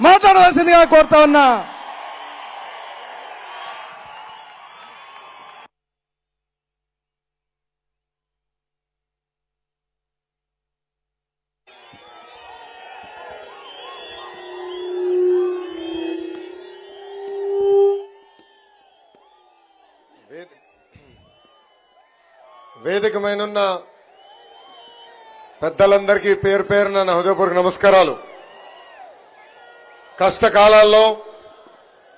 మాట్లాడవలసిందిగా కోరుతా ఉన్నా. వేదికమైన పెద్దలందరికీ పేరు పేరున నా హృదయపూర్వక నమస్కారాలు. కష్టకాలాల్లో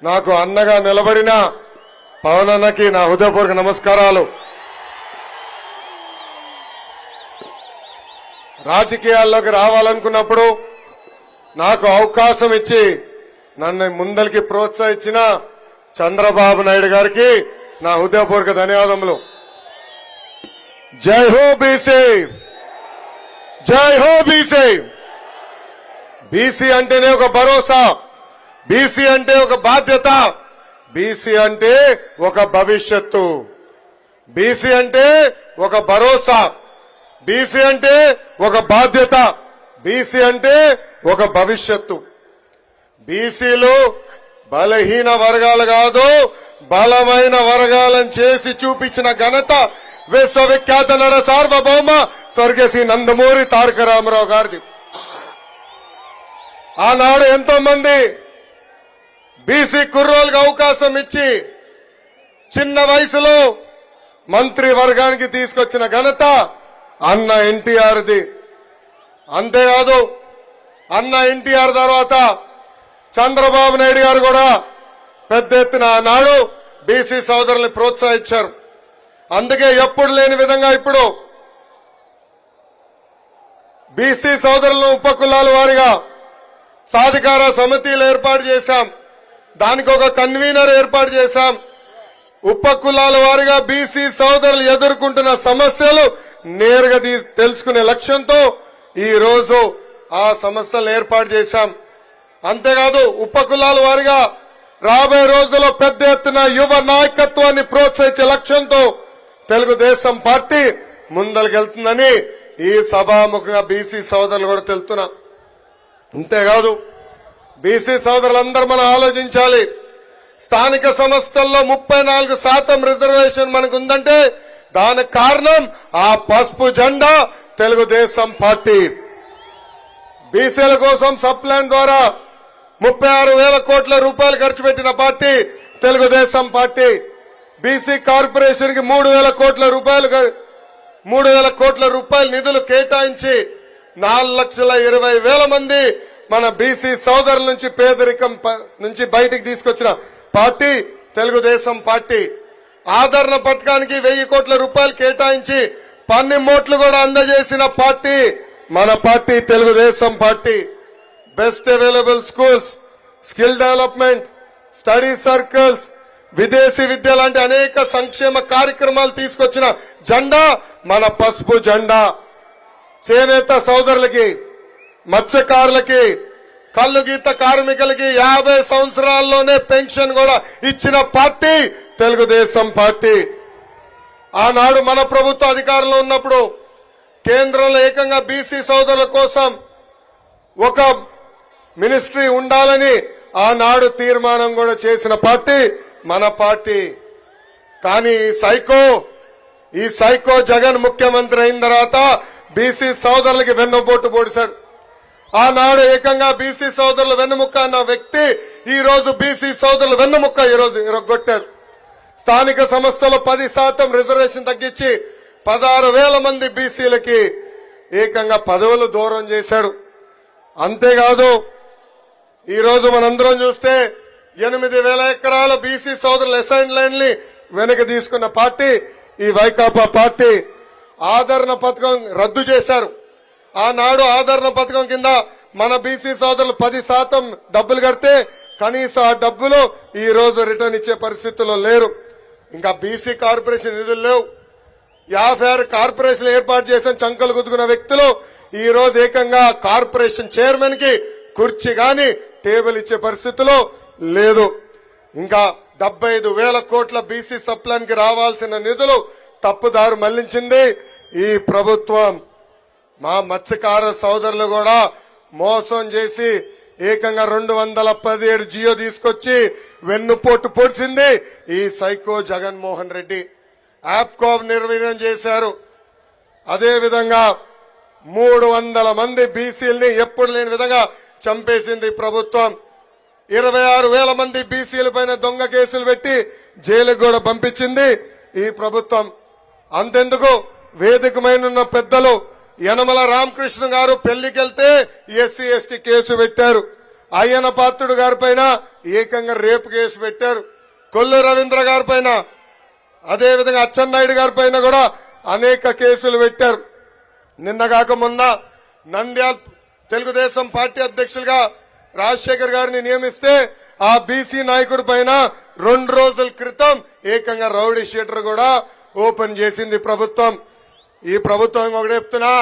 నాకు అన్నగా నిలబడిన పవనన్నకి నా హృదయపూర్వక నమస్కారాలు. రాజకీయాల్లోకి రావాలనుకున్నప్పుడు నాకు అవకాశం ఇచ్చి నన్ను ముందరికి ప్రోత్సహించిన చంద్రబాబు నాయుడు గారికి నా హృదయపూర్వక ధన్యవాదములు. జై హో బీసీ! జై హో బీసీ! బీసీ అంటేనే ఒక భరోసా. బీసీ అంటే ఒక బాధ్యత. బీసీ అంటే ఒక భవిష్యత్తు. బీసీ అంటే ఒక భరోసా. బీసీ అంటే ఒక బాధ్యత. బీసీ అంటే ఒక భవిష్యత్తు. బీసీలు బలహీన వర్గాలు కాదు బలమైన వర్గాలను చేసి చూపించిన ఘనత విశ్వవిఖ్యాత నర సార్వభౌమ స్వర్గశ్రీ నందమూరి తారక రామారావు గారిది. ఆనాడు ఎంతో మంది బీసీ కుర్రోలకు అవకాశం ఇచ్చి చిన్న వయసులో మంత్రి వర్గానికి తీసుకొచ్చిన ఘనత అన్న ఎన్టీఆర్ది. అంతేకాదు అన్న ఎన్టీఆర్ తర్వాత చంద్రబాబు నాయుడు గారు కూడా పెద్ద ఎత్తున ఆనాడు బీసీ సోదరుల్ని ప్రోత్సహించారు. అందుకే ఎప్పుడు లేని విధంగా ఇప్పుడు బీసీ సోదరులను ఉపకులాల వారిగా సాధికార సమితిలు ఏర్పాటు చేశాం. దానికి ఒక కన్వీనర్ ఏర్పాటు చేశాం. ఉపకులాల వారిగా బీసీ సోదరులు ఎదుర్కొంటున్న సమస్యలు నేరుగా తెలుసుకునే లక్ష్యంతో ఈ రోజు ఆ సంస్థలు ఏర్పాటు చేశాం. అంతేకాదు ఉపకులాల వారిగా రాబోయే రోజుల్లో పెద్ద ఎత్తున యువ నాయకత్వాన్ని ప్రోత్సహించే లక్ష్యంతో తెలుగుదేశం పార్టీ ముందరికెళ్తుందని ఈ సభాముఖంగా బీసీ సోదరులు కూడా తెలుపుతున్నా. అంతేకాదు బీసీ సోదరులందరూ మనం ఆలోచించాలి. స్థానిక సంస్థల్లో ముప్పై నాలుగు శాతం రిజర్వేషన్ మనకు ఉందంటే దానికి కారణం ఆ పసుపు జెండా తెలుగుదేశం పార్టీ. బీసీల కోసం సప్లాన్ ద్వారా ముప్పై ఆరు వేల కోట్ల రూపాయలు ఖర్చు పెట్టిన పార్టీ తెలుగుదేశం పార్టీ. బీసీ కార్పొరేషన్కి మూడు వేల కోట్ల రూపాయలు మూడు వేల కోట్ల రూపాయల నిధులు కేటాయించి నాలుగు లక్షల ఇరవై వేల మంది మన బీసీ సోదరుల నుంచి పేదరికం ప- నుంచి బయటికి తీసుకొచ్చిన పార్టీ తెలుగుదేశం పార్టీ. ఆదరణ పథకానికి వెయ్యి కోట్ల రూపాయలు కేటాయించి పన్నిమోట్లు కూడా అందజేసిన పార్టీ మన party Telugu Desam party. Best available schools skill development study circles విదేశీ విద్య లాంటి అనేక సంక్షేమ కార్యక్రమాలు తీసుకొచ్చిన జెండా మన పసుపు జెండా. చేనేత సోదరులకి మత్స్యకారులకి కళ్ళు గీత కార్మికులకి యాభై సంవత్సరాల్లోనే పెన్షన్ కూడా ఇచ్చిన పార్టీ తెలుగుదేశం పార్టీ. ఆనాడు మన ప్రభుత్వ అధికారంలో ఉన్నప్పుడు కేంద్రంలో ఏకంగా బీసీ సోదరుల కోసం ఒక మినిస్ట్రీ ఉండాలని ఆనాడు తీర్మానం కూడా చేసిన పార్టీ మన పార్టీ. కానీ ఈ సైకో ఈ సైకో జగన్ ముఖ్యమంత్రి అయిన తర్వాత బీసీ సోదరులకి వెన్నుపోటు పొడిశాడు ఆనాడు ఏకంగా బీసీ సోదరుల వెన్నుముక్క అన్న వ్యక్తి ఈ రోజు బీసీ సోదరుల వెన్నుముక్క ఈ రోజు ఇరగొట్టాడు స్థానిక సంస్థలో పది శాతం రిజర్వేషన్ తగ్గించి పదహారు వేల మంది బీసీలకి ఏకంగా పదవులు దూరం చేశాడు. అంతేకాదు ఈ రోజు మనందరం చూస్తే ఎనిమిది వేల ఎకరాల బీసీ సోదరుల అసైన్ లైన్ని వెనక తీసుకున్న పార్టీ ఈ వైకాపా పార్టీ ఆదరణ పథకం రద్దు చేశారు. ఆనాడు ఆదరణ పథకం కింద మన బీసీ సోదరులు పది శాతం డబ్బులు కడితే కనీసం ఆ డబ్బులు ఈ రోజు రిటర్న్ ఇచ్చే పరిస్థితుల్లో లేరు. ఇంకా బీసీ కార్పొరేషన్ నిధులు లేవు. యాభై ఆరు కార్పొరేషన్ ఏర్పాటు చేసిన చంకలు గుద్దుకున్న వ్యక్తులు ఈ రోజు ఏకంగా కార్పొరేషన్ చైర్మన్కి కుర్చీ గాని టేబుల్ ఇచ్చే పరిస్థితిలో లేదు. ఇంకా డెబ్బై ఐదు వేల కోట్ల బీసీ సప్లాన్కి రావాల్సిన నిధులు తప్పుదారు మళ్ళించింది ఈ ప్రభుత్వం. మా మత్స్యకార సోదరులు కూడా మోసం చేసి ఏకంగా రెండు వందల పదిహేడు జియో తీసుకొచ్చి వెన్నుపోటు పొడిచింది ఈ సైకో జగన్మోహన్ రెడ్డి. యాప్కాబ్ నిర్వీర్యం చేశారు. అదే విధంగా మూడు వందల మంది బీసీలని ఎప్పుడు లేని విధంగా చంపేసింది ప్రభుత్వం. ఇరవై ఆరు వేల మంది బీసీల పైన దొంగ కేసులు పెట్టి జైలుకు కూడా పంపించింది ఈ ప్రభుత్వం. అంతెందుకు? వేదికమైన పెద్దలు యనమల రామకృష్ణ గారు పెళ్ళికెళ్తే ఎస్సీ ఎస్టీ కేసు పెట్టారు. అయ్యన పాత్రుడు గారి పైన ఏకంగా రేపు కేసు పెట్టారు. కొల్లు రవీంద్ర గారి పైన అదే విధంగా అచ్చెన్నాయుడు గారి పైన కూడా అనేక కేసులు పెట్టారు. నిన్నగాక మొన్న నంద్యాల్ తెలుగుదేశం పార్టీ అధ్యక్షులుగా రాజశేఖర్ గారిని నియమిస్తే ఆ బీసీ నాయకుడి పైన రెండు రోజుల క్రితం ఏకంగా రౌడీ షీటర్ కూడా ఓపెన్ చేసింది ప్రభుత్వం. ఈ ప్రభుత్వం ఒకటి చెప్తున్నా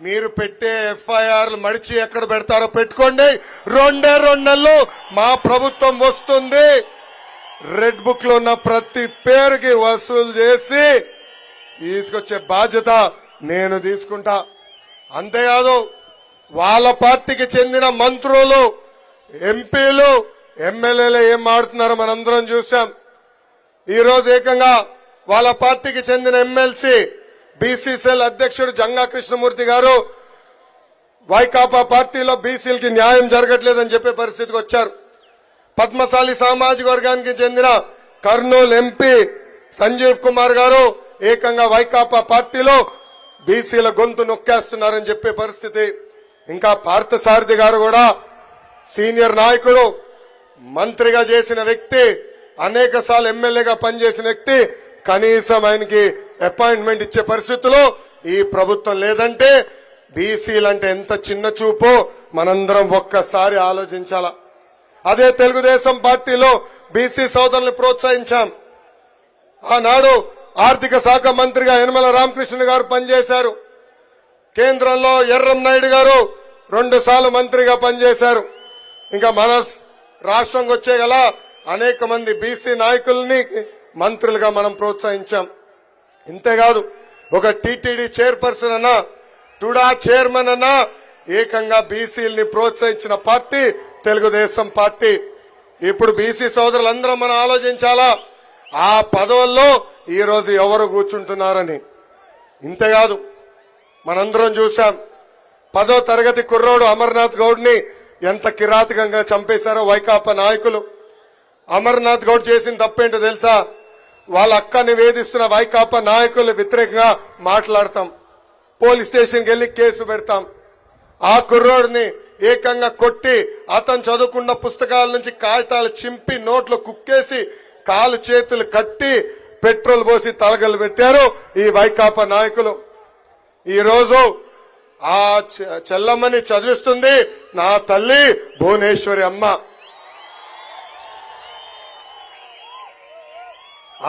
మీరు పెట్టే ఎఫ్ఐఆర్లు మడిచి ఎక్కడ పెడతారో పెట్టుకోండి. రెండే రెండు నెలలు మా ప్రభుత్వం వస్తుంది. రెడ్ బుక్లో ఉన్న ప్రతి పేరుకి వసూలు చేసి తీసుకొచ్చే బాధ్యత నేను తీసుకుంటా. అంతేకాదు వాళ్ళ పార్టీకి చెందిన మంత్రులు ఎంపీలు ఎమ్మెల్యేలు ఏం మాడుతున్నారో మనందరం చూసాం ఈరోజు ఏకంగా వాళ్ళ పార్టీకి చెందిన ఎమ్మెల్సీ బీసీసీఎల్ అధ్యక్షుడు జంగా కృష్ణమూర్తి గారు వైకాపా పార్టీలో బీసీలకి న్యాయం జరగట్లేదని చెప్పే పరిస్థితికి వచ్చారు. పద్మశాలి సామాజిక వర్గానికి చెందిన కర్నూలు ఎంపీ సంజీవ్ కుమార్ గారు ఏకంగా వైకాపా పార్టీలో బీసీల గొంతు నొక్కేస్తున్నారని చెప్పే పరిస్థితి. ఇంకా పార్థసారథి గారు కూడా సీనియర్ నాయకుడు మంత్రిగా చేసిన వ్యక్తి అనేక సార్లు ఎమ్మెల్యేగా పనిచేసిన వ్యక్తి కనీసం ఆయనకి అపాయింట్మెంట్ ఇచ్చే పరిస్థితిలో ఈ ప్రభుత్వం లేదంటే బీసీలంటే ఎంత చిన్న చూపో. మనందరం ఒక్కసారి ఆలోచించాలా. అదే తెలుగుదేశం పార్టీలో బీసీ సోదరులు ప్రోత్సహించాం. ఆనాడు ఆర్థిక శాఖ మంత్రిగా యనమల రామకృష్ణ గారు పనిచేశారు. కేంద్రంలో ఎర్రం నాయుడు గారు రెండు సార్లు మంత్రిగా పనిచేశారు. ఇంకా మన రాష్ట్రంకి వచ్చే గల అనేక మంది బీసీ నాయకుల్ని మంత్రులుగా మనం ప్రోత్సహించాం. ఇంతేకాదు ఒక టీటీడీ చైర్పర్సన్ అన్నా టుడా చైర్మన్ అన్నా ఏకంగా బీసీలని ప్రోత్సహించిన పార్టీ తెలుగుదేశం పార్టీ. ఇప్పుడు బీసీ సోదరులందరం మనం ఆలోచించాలా? ఆ పదవుల్లో ఈ రోజు ఎవరు కూర్చుంటున్నారని. ఇంతేకాదు మనందరం చూశాం పదో తరగతి కుర్రోడు అమర్నాథ్ గౌడ్ని ఎంత కిరాతకంగా చంపేశారో వైకాపా నాయకులు. అమర్నాథ్ గౌడ్ చేసిన తప్పేంటో తెలుసా? వాళ్ళ అక్కని వేధిస్తున్న వైకాపా నాయకులు వ్యతిరేకంగా మాట్లాడతాం. పోలీస్ స్టేషన్కి వెళ్ళి కేసు పెడతాం. ఆ కుర్రోడిని ఏకంగా కొట్టి అతను చదువుకున్న పుస్తకాల నుంచి కాగితాలు చింపి నోట్లో కుక్కేసి కాలు చేతులు కట్టి పెట్రోల్ పోసి తలగలు పెట్టారు ఈ వైకాపా నాయకులు. ఈరోజు ఆ చె- చెల్లమ్మని చదివిస్తుంది నా తల్లి భువనేశ్వరి అమ్మ.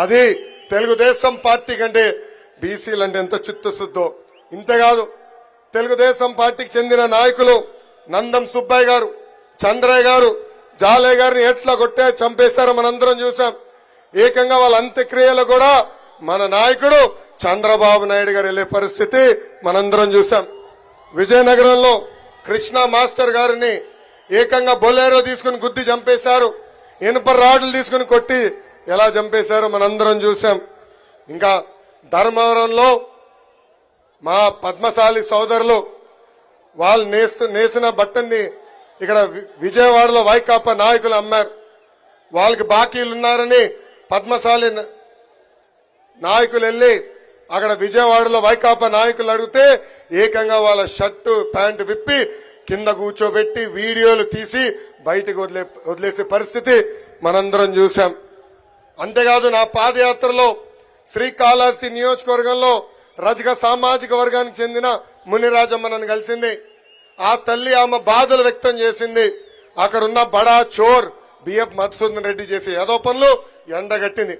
అది తెలుగుదేశం పార్టీ కంటే బీసీలు అంటే ఎంత చిత్తశుద్ధో. ఇంతేకాదు తెలుగుదేశం పార్టీకి చెందిన నాయకులు నందం సుబ్బయ్య గారు చంద్రయ్య గారు జాలయ్య గారిని ఎట్లా కొట్టే చంపేశారో మనందరం చూసాం ఏకంగా వాళ్ళ అంత్యక్రియలు కూడా మన నాయకుడు చంద్రబాబు నాయుడు గారు వెళ్ళే పరిస్థితి మనందరం చూసాం విజయనగరంలో కృష్ణ మాస్టర్ గారిని ఏకంగా బొలేరో తీసుకుని గుద్ది చంపేశారు. ఇనుప రాడ్లు తీసుకుని కొట్టి ఎలా చంపేశారో మనందరం చూసాం ఇంకా ధర్మవరంలో మా పద్మశాలి సోదరులు వాళ్ళు నేస్తు నేసిన బట్టని ఇక్కడ విజయవాడలో వైకాపా నాయకులు అమ్మారు. వాళ్ళకి బాకీలు ఉన్నారని పద్మశాలి న- నాయకులు వెళ్ళి అక్కడ విజయవాడలో వైకాపా నాయకులు అడిగితే ఏకంగా వాళ్ళ షర్టు ప్యాంటు విప్పి కింద కూర్చోబెట్టి వీడియోలు తీసి బయటకు వదిలే వదిలేసే పరిస్థితి మనందరం చూసాం అంతేకాదు నా పాదయాత్రలో శ్రీకాళహస్తి నియోజకవర్గంలో రజక సామాజిక వర్గానికి చెందిన మునిరాజమ్మ నన్ను కలిసింది. ఆ తల్లి ఆమె బాధలు వ్యక్తం చేసింది. అక్కడున్న బడా చోర్ బిఎఫ్ మధుసూదన్ రెడ్డి చేసే ఏదో పనులు ఎండగట్టింది.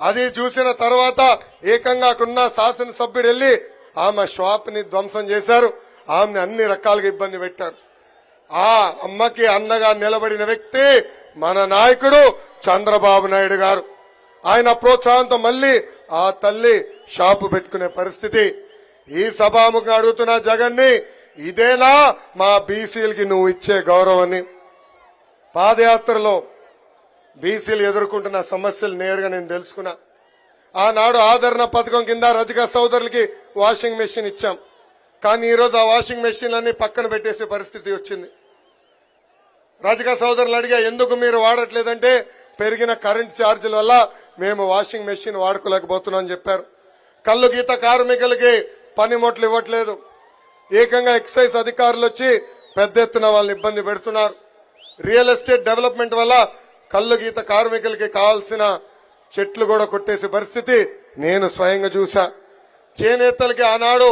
అది చూసిన తర్వాత ఏకంగా అక్కడున్న శాసనసభ్యుడు వెళ్ళి ఆమె షాప్ని ధ్వంసం చేశారు. ఆమెని అన్ని రకాలుగా ఇబ్బంది పెట్టారు. ఆ అమ్మకి అన్నగా నిలబడిన వ్యక్తి మన నాయకుడు చంద్రబాబు నాయుడు గారు. ఆయన ప్రోత్సాహంతో మళ్ళీ ఆ తల్లి షాపు పెట్టుకునే పరిస్థితి. ఈ సభాముఖం అడుగుతున్న జగన్ని ఇదేనా మా బీసీలకి నువ్వు ఇచ్చే గౌరవాన్ని? పాదయాత్రలో బీసీలు ఎదుర్కొంటున్న సమస్యలు నేరుగా నేను తెలుసుకున్నా. ఆనాడు ఆదరణ పథకం కింద రజక సోదరులకి వాషింగ్ మెషిన్ ఇచ్చాం. కానీ ఈరోజు ఆ వాషింగ్ మెషిన్లన్నీ పక్కన పెట్టేసే పరిస్థితి వచ్చింది. రజక సోదరులు అడిగా ఎందుకు మీరు వాడట్లేదంటే పెరిగిన కరెంట్ ఛార్జీల వల్ల మేము వాషింగ్ మెషిన్ వాడుకోలేకపోతున్నాం అని చెప్పారు. కళ్ళు గీత కార్మికులకి పనిముట్లు ఇవ్వట్లేదు. ఏకంగా ఎక్సైజ్ అధికారులు వచ్చి పెద్ద ఎత్తున వాళ్ళని ఇబ్బంది పెడుతున్నారు. రియల్ ఎస్టేట్ డెవలప్మెంట్ వల్ల కళ్ళు గీత కార్మికులకి కావాల్సిన చెట్లు కూడా కొట్టేసే పరిస్థితి నేను స్వయంగా చూసా చేనేతలకి ఆనాడు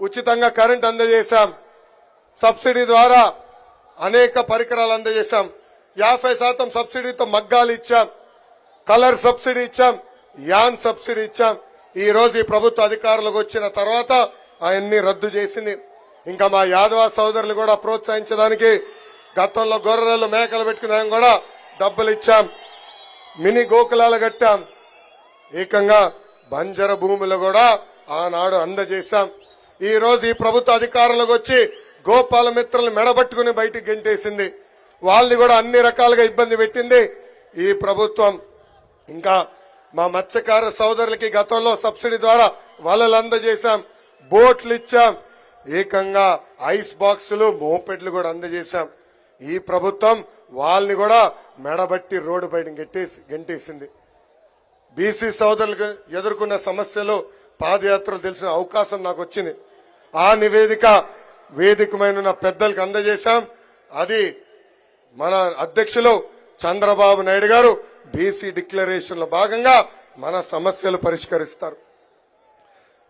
ఉచితంగా కరెంట్ అందజేశాం. సబ్సిడీ ద్వారా అనేక పరికరాలు అందజేశాం. యాభై శాతం సబ్సిడీతో మగ్గాలు ఇచ్చాం. కలర్ సబ్సిడీ ఇచ్చాం. యాన్ సబ్సిడీ ఇచ్చాం. ఈ రోజు ఈ ప్రభుత్వ అధికారులకు వచ్చిన తర్వాత అవన్నీ రద్దు చేసింది. ఇంకా మా యాదవ సోదరులు కూడా ప్రోత్సహించడానికి గతంలో గొర్రెలు మేకలు పెట్టుకునే కూడా డబ్బులు ఇచ్చాం. మినీ గోకులాలు కట్టాం. ఏకంగా బంజర భూములు కూడా ఆనాడు అందజేశాం. ఈ రోజు ఈ ప్రభుత్వ అధికారులకు వచ్చి గోపాల మిత్రులు మెడబట్టుకుని బయటికి గెంటేసింది. వాళ్ళని కూడా అన్ని రకాలుగా ఇబ్బంది పెట్టింది. ఈ ప్రభుత్వం ఇంకా మా మత్స్యకార సోదరులకి గతంలో సబ్సిడీ ద్వారా వలలు అందజేశాం. బోట్లు ఇచ్చాం. ఏకంగా ఐస్ బాక్సులు మోపెట్లు కూడా అందజేశాం. ఈ ప్రభుత్వం వాళ్ళని కూడా మెడబట్టి రోడ్డు బయట గెట్టేసి గెంటేసింది. బీసీ సోదరులకు ఎదుర్కొన్న సమస్యలు పాదయాత్రలు తెలిసిన అవకాశం నాకు వచ్చింది. ఆ నివేదిక వేదికమైన నా పెద్దలకు అందజేశాం. అది మన అధ్యక్షులు చంద్రబాబు నాయుడు గారు బీసీ డిక్లరేషన్లో భాగంగా మన సమస్యలు పరిష్కరిస్తారు.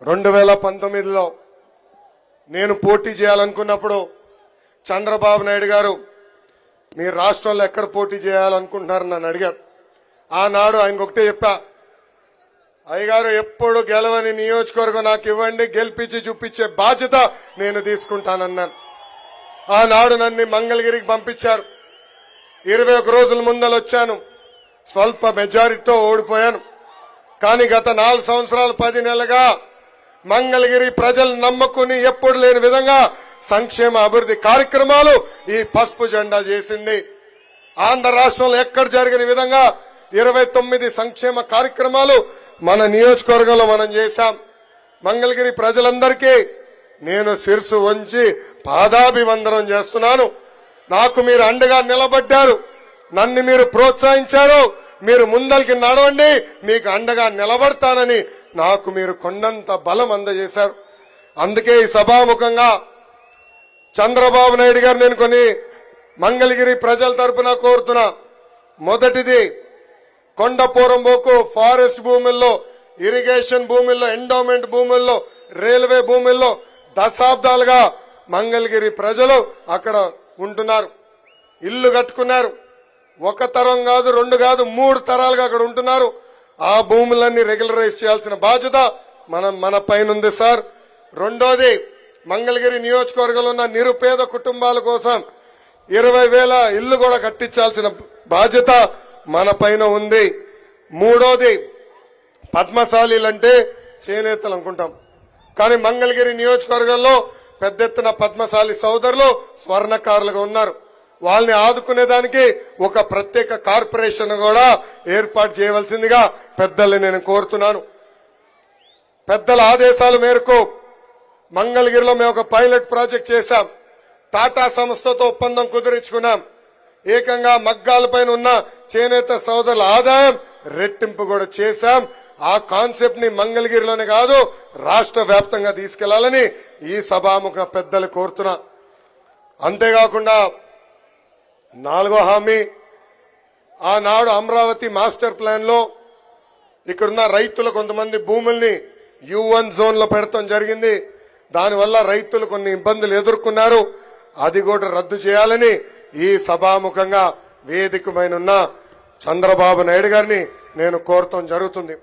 రెండు వేల పంతొమ్మిదిలో నేను పోటీ చేయాలనుకున్నప్పుడు చంద్రబాబు నాయుడు గారు మీ రాష్ట్రంలో ఎక్కడ పోటీ చేయాలనుకుంటున్నారని నన్ను అడిగారు. ఆనాడు ఆయనకు ఒకటే చెప్పా అయ్యగారు ఎప్పుడు గెలవని నియోజకవర్గం నాకు ఇవ్వండి గెలిపించి చూపించే బాధ్యత నేను తీసుకుంటానన్నాను. ఆనాడు నన్ను మంగళగిరికి పంపించారు. ఇరవై ఒక రోజుల ముందలొచ్చాను స్వల్ప మెజారిటీతో ఓడిపోయాను. కానీ గత నాలుగు సంవత్సరాలు పది నెలలుగా మంగళగిరి ప్రజలు నమ్మకుని ఎప్పుడు లేని విధంగా సంక్షేమ అభివృద్ధి కార్యక్రమాలు ఈ పసుపు జెండా చేసింది. ఆంధ్ర రాష్ట్రంలో ఎక్కడ జరిగిన విధంగా ఇరవై తొమ్మిది సంక్షేమ కార్యక్రమాలు మన నియోజకవర్గంలో మనం చేశాం. మంగళగిరి ప్రజలందరికీ నేను శిరసు వంచి పాదాభివందనం చేస్తున్నాను. నాకు మీరు అండగా నిలబడ్డారు. నన్ను మీరు ప్రోత్సహించారు. మీరు ముందరికి నడవండి. మీకు అండగా నిలబడతానని నాకు మీరు కొండంత బలం అందజేశారు. అందుకే ఈ సభాముఖంగా చంద్రబాబు నాయుడు గారు నేను కొన్ని మంగళగిరి ప్రజల తరపున కోరుతున్నా. మొదటిది కొండపూరం బోకు ఫారెస్ట్ భూముల్లో ఇరిగేషన్ భూముల్లో ఎండోమెంట్ భూముల్లో రైల్వే భూముల్లో దశాబ్దాలుగా మంగళగిరి ప్రజలు అక్కడ ఉంటున్నారు. ఇల్లు కట్టుకున్నారు. ఒక తరం కాదు రెండు కాదు మూడు తరాలుగా అక్కడ ఉంటున్నారు. ఆ భూములన్నీ రెగ్యులరైజ్ చేయాల్సిన బాధ్యత మనం మన పైన ఉంది సార్. రెండోది మంగళగిరి నియోజకవర్గంలో ఉన్న నిరుపేద కుటుంబాల కోసం ఇరవై వేల ఇల్లు కూడా కట్టించాల్సిన బాధ్యత మన పైన ఉంది. మూడోది పద్మశాలీలంటే చేనేతలు అనుకుంటాం. కానీ మంగళగిరి నియోజకవర్గంలో పెద్ద ఎత్తున పద్మశాలి సోదరులు స్వర్ణకారులుగా ఉన్నారు. వాళ్ళని ఆదుకునేదానికి ఒక ప్రత్యేక కార్పొరేషన్ కూడా ఏర్పాటు చేయవలసిందిగా పెద్దల్ని నేను కోరుతున్నాను. పెద్దల ఆదేశాల మేరకు మంగళగిరిలో మేము ఒక పైలట్ ప్రాజెక్ట్ చేశాం. టాటా సంస్థతో ఒప్పందం కుదుర్చుకున్నాం. ఏకంగా మగ్గాలపైన ఉన్న చేనేత సోదరుల ఆదాయం రెట్టింపు కూడా చేశాం. ఆ కాన్సెప్ట్ని మంగళగిరిలోనే కాదు రాష్ట్ర వ్యాప్తంగా తీసుకెళ్ళాలని ఈ సభాముఖ పెద్దలు కోరుతున్నా. అంతేకాకుండా నాలుగో హామీ ఆనాడు అమరావతి మాస్టర్ ప్లాన్లో ఇక్కడున్న రైతులు కొంతమంది భూముల్ని యూ వన్ జోన్లో పెడతాం జరిగింది. దానివల్ల రైతులు కొన్ని ఇబ్బందులు ఎదుర్కొన్నారు. అది కూడా రద్దు చేయాలని ఈ సభాముఖంగా వేదికమైన చంద్రబాబు నాయుడు గారిని నేను కోరటం జరుగుతుంది.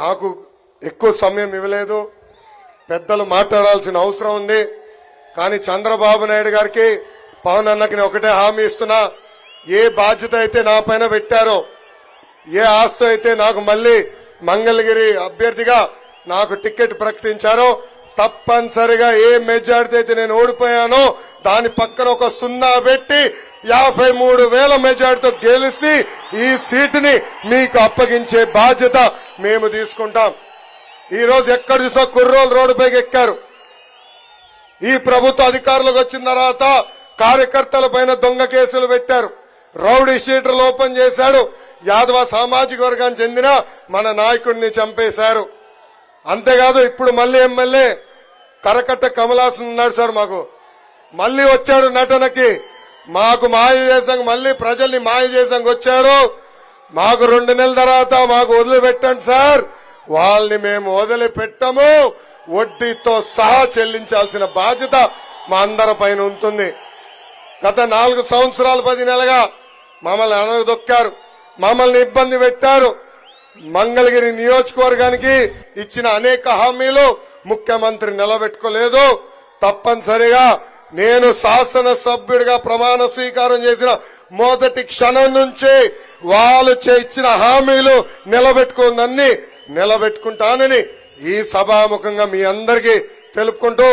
నాకు ఎక్కువ సమయం ఇవ్వలేదు. పెద్దలు మాట్లాడాల్సిన అవసరం ఉంది. కానీ చంద్రబాబు నాయుడు గారికి పవన్ అన్నకి నేను ఒకటే హామీ ఇస్తున్నా. ఏ బాధ్యత అయితే నా పైన పెట్టారో ఏ ఆస్తి అయితే నాకు మళ్ళీ మంగళగిరి అభ్యర్థిగా నాకు టికెట్ ప్రకటించారో తప్పనిసరిగా ఏ మెజార్టీ అయితే నేను ఓడిపోయానో దాని పక్కన ఒక సున్నా పెట్టి యాభై మూడు వేల మెజార్టీతో గెలిచి ఈ సీటుని మీకు అప్పగించే బాధ్యత మేము తీసుకుంటాం. ఈ రోజు ఎక్కడ చూసా కుర్రోలు రోడ్డుపైకి ఎక్కారు. ఈ ప్రభుత్వ అధికారులకు వచ్చిన తర్వాత కార్యకర్తల పైన దొంగ కేసులు పెట్టారు. రౌడీ షీటర్లు ఓపెన్ చేశాడు. యాదవ సామాజిక వర్గానికి చెందిన మన నాయకుడిని చంపేశారు. అంతేకాదు ఇప్పుడు మళ్ళీ ఎమ్మెల్యే కరకట్ట కమలాసన్ ఉన్నాడు సార్ మాకు. మళ్ళీ వచ్చాడు నటనకి. మాకు మాయ చేసాం మళ్ళీ ప్రజల్ని మాయ చేసాం వచ్చాడు. మాకు రెండు నెలల తర్వాత మాకు వదిలిపెట్టండి సార్. వాళ్ళని మేము వదిలిపెట్టము. వడ్డీతో సహా చెల్లించాల్సిన బాధ్యత మా అందరి పైన ఉంటుంది. గత నాలుగు సంవత్సరాలు పది నెలగా మమ్మల్ని అనగదొక్కారు మమ్మల్ని ఇబ్బంది పెట్టారు. మంగళగిరి నియోజకవర్గానికి ఇచ్చిన అనేక హామీలు ముఖ్యమంత్రి నిలబెట్టుకోలేదు. తప్పనిసరిగా నేను శాసన సభ్యుడిగా ప్రమాణ స్వీకారం చేసిన మొదటి క్షణం నుంచి వాళ్ళు చే- ఇచ్చిన హామీలు నిలబెట్టుకుందన్ని నిలబెట్టుకుంటానని ఈ సభాముఖంగా మీ అందరికీ తెలుపుకుంటూ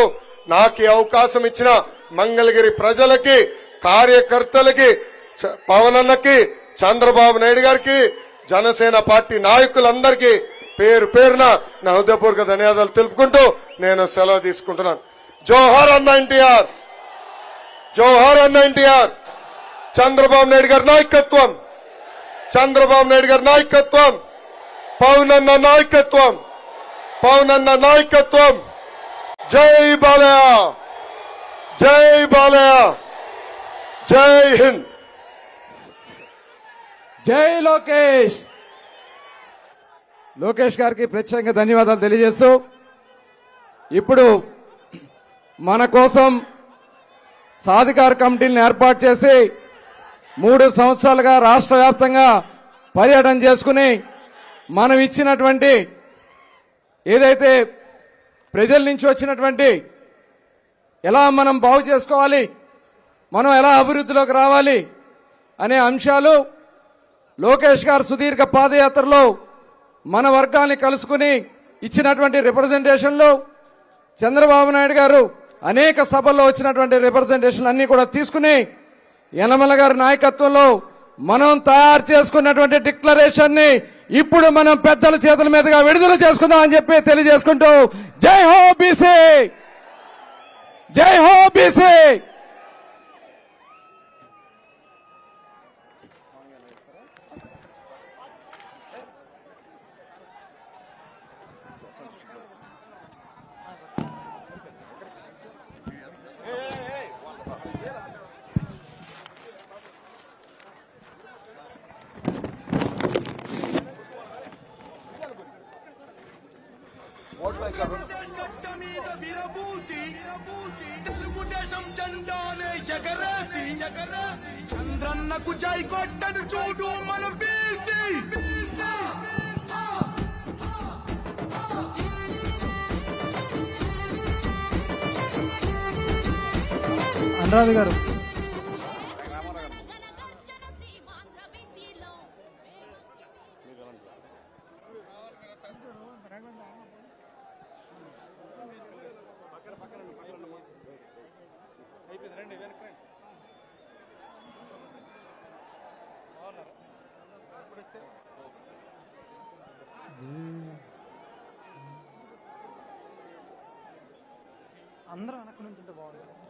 నాకు అవకాశం ఇచ్చిన మంగళగిరి ప్రజలకి కార్యకర్తలకి చ- పవన్ అన్నకి చంద్రబాబు నాయుడు గారికి జనసేన పార్టీ నాయకులందరికీ పేరు పేరున నా హృదయపూర్వక ధన్యవాదాలు తెలుపుకుంటూ నేను సెలవు తీసుకుంటున్నాను. జోహార్ అన్న ఎన్టీఆర్! జోహార్ అన్న ఎన్టీఆర్ చంద్రబాబు నాయుడు గారి నాయకత్వం. చంద్రబాబు నాయుడు గారి నాయకత్వం. పవన్ అన్న నాయకత్వం. పవన్ అన్న నాయకత్వం. జై బాలయ్య. జై బాలయ్య. జై హింద్. జై లోకేష్. లోకేష్ గారికి ప్రత్యేకంగా ధన్యవాదాలు తెలియజేస్తూ ఇప్పుడు మన కోసం సాధికార కమిటీలను ఏర్పాటు చేసి మూడు సంవత్సరాలుగా రాష్ట్ర వ్యాప్తంగా పర్యటన చేసుకుని మనం ఇచ్చినటువంటి ఏదైతే ప్రజల నుంచి వచ్చినటువంటి ఎలా మనం బాగు చేసుకోవాలి మనం ఎలా అభివృద్ధిలోకి రావాలి అనే అంశాలు లోకేష్ గారు సుదీర్ఘ పాదయాత్రలో మన వర్గాన్ని కలుసుకుని ఇచ్చినటువంటి రిప్రజెంటేషన్లు చంద్రబాబు నాయుడు గారు అనేక సభల్లో వచ్చినటువంటి రిప్రజెంటేషన్ అన్ని కూడా తీసుకుని యనమల గారి నాయకత్వంలో మనం తయారు చేసుకున్నటువంటి డిక్లరేషన్ని ఇప్పుడు మనం పెద్దల చేతుల మీదుగా విడుదల చేసుకుందాం అని చెప్పి తెలియజేసుకుంటూ జై హో బీసీ! జై హో బీసీ! తెలుగుదేశం జెండానే ఎగరేసి ఎగరేసి చంద్రన్నకు జై కొట్టను చూడు మన బీసీ. అనురాధ గారు. అందరూ వెనక్కి నుంచి ఉంటే బాగుంటుంది